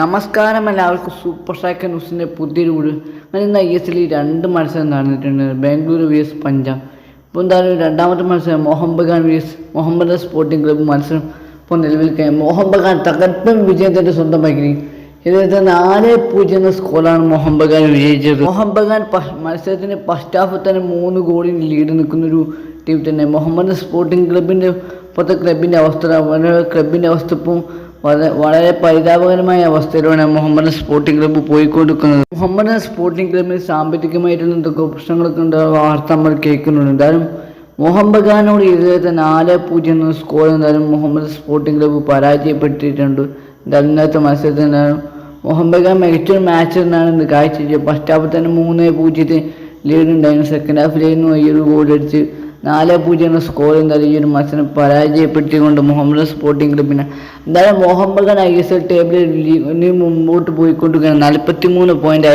നമസ്കാരം എല്ലാവർക്കും. Super striker ന്യൂസിന്റെ പുതിയൊരു വീട്. അങ്ങനെ ഇന്ന് ഐ എസ് എല്ലിൽ രണ്ട് മത്സരം നടന്നിട്ടുണ്ട്. Bangalore V S Punjab. ഇപ്പോൾ എന്തായാലും രണ്ടാമത്തെ മത്സരം Mohun Bagan V S Muhammad sporting club മത്സരം. ഇപ്പോൾ നിലവിൽ കഴിയും മോഹൻ ബഗാൻ തകർപ്പൻ വിജയത്തിന്റെ സ്വന്തമാക്കി ഇതിനകത്ത് നാല് പൂജ്യം എന്ന സ്കോറാണ് മോഹൻ ബഗാൻ വിജയിച്ചത്. മോഹൻ ബഗാൻ മത്സരത്തിന്റെ ഫസ്റ്റ് ഹാഫിൽ തന്നെ മൂന്ന് ഗോളിന് ലീഡ് നിൽക്കുന്നൊരു ടീം തന്നെ. മുഹമ്മദ് സ്പോർട്ടിംഗ് ക്ലബിന്റെ ഇപ്പോഴത്തെ ക്ലബിന്റെ അവസ്ഥ ക്ലബിന്റെ അവസ്ഥ ഇപ്പോൾ വളരെ പരിതാപകരമായ അവസ്ഥയിലാണ് മുഹമ്മദ് സ്പോർട്ടിംഗ് ക്ലബ്ബ് പോയിക്കൊണ്ടിരിക്കുന്നത്. മുഹമ്മദ് സ്പോർട്ടിംഗ് ക്ലബ്ബിന് സാമ്പത്തികമായിട്ടുള്ള എന്തൊക്കെ പ്രശ്നങ്ങളൊക്കെ ഉണ്ട്? വാർത്ത നമ്മൾ കേൾക്കുന്നുണ്ട്. എന്തായാലും മുഹമ്മദ് ഖാനോട് ഇതുവരെ നാല് പൂജ്യം എന്ന സ്കോർ എന്തായാലും മുഹമ്മദ് സ്പോർട്ടിംഗ് ക്ലബ്ബ് പരാജയപ്പെട്ടിട്ടുണ്ട്. എന്തായാലും ഇന്നത്തെ മത്സരത്തിൽ എന്തായാലും മുഹമ്മദ് ഖാൻ മികച്ച മികച്ചൊരു മാച്ച് എന്നാണ് ഇന്ന് കാഴ്ച ഫസ്റ്റ് ഹാഫിൽ തന്നെ മൂന്ന് പൂജ്യത്തിന് ലീഡ് ഉണ്ടായിരുന്നു. സെക്കൻഡ് ഹാഫിലായിരുന്നു ഈ ഒരു ഗോൾ അടിച്ച് നാല് പൂജ്യം സ്കോർ എന്തായാലും ഈ ഒരു മത്സരം പരാജയപ്പെടുത്തിക്കൊണ്ട് മുഹമ്മദ് സ്പോർട്ടിംഗ് ക്ലബിന് എന്തായാലും Mohun Bagan I S L ടേബിളിൽ മുമ്പോട്ട് പോയിക്കൊണ്ടിരിക്കുകയാണ്. നാൽപ്പത്തി മൂന്ന് പോയിന്റ്